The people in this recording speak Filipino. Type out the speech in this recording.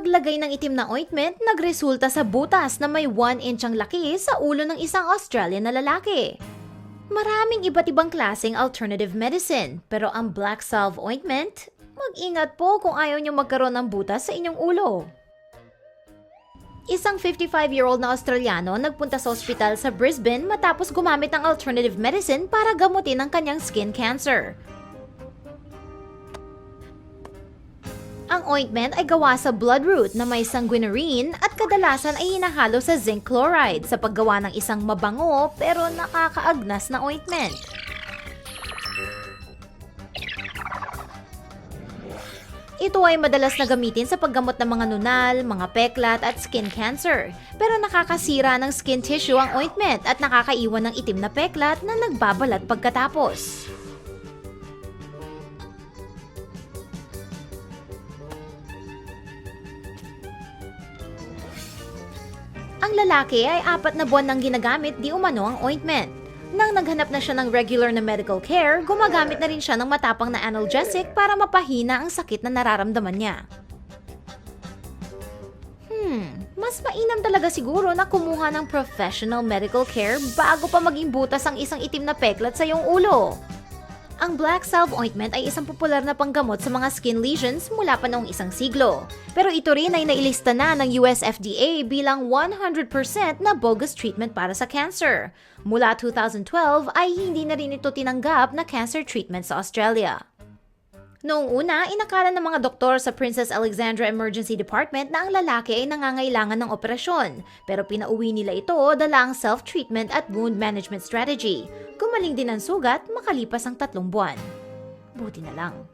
paglagay ng itim na ointment nagresulta sa butas na may 1 inch ang laki sa ulo ng isang Australian na lalaki. Maraming iba't ibang klaseng alternative medicine, pero ang black salve ointment, mag-ingat po kung ayaw niyo magkaroon ng butas sa inyong ulo. Isang 55-year-old na Australiano nagpunta sa ospital sa Brisbane matapos gumamit ng alternative medicine para gamutin ang kanyang skin cancer. Ang ointment ay gawa sa bloodroot na may sanguinarine at kadalasan ay hinahalo sa zinc chloride sa paggawa ng isang mabango pero nakakaagnas na ointment. Ito ay madalas na gamitin sa paggamot ng mga nunal, mga peklat at skin cancer. Pero nakakasira ng skin tissue ang ointment at nakakaiwan ng itim na peklat na nagbabalat pagkatapos. Ang lalaki ay apat na buwan nang ginagamit di umano ang ointment. Nang naghanap na siya ng regular na medical care, gumagamit na rin siya ng matapang na analgesic para mapahina ang sakit na nararamdaman niya. Hmm, mas mainam talaga siguro na kumuha ng professional medical care bago pa maging butas ang isang itim na peklat sa iyong ulo. Ang Black Salve ointment ay isang popular na panggamot sa mga skin lesions mula pa noong isang siglo. Pero ito rin ay nailista na ng US FDA bilang 100% na bogus treatment para sa cancer. Mula 2012 ay hindi na rin ito tinanggap na cancer treatment sa Australia. Noong una, inakala ng mga doktor sa Princess Alexandra Emergency Department na ang lalaki ay nangangailangan ng operasyon, pero pinauwi nila ito dala ang self-treatment at wound management strategy. Gumaling din ang sugat makalipas ang tatlong buwan. Buti na lang.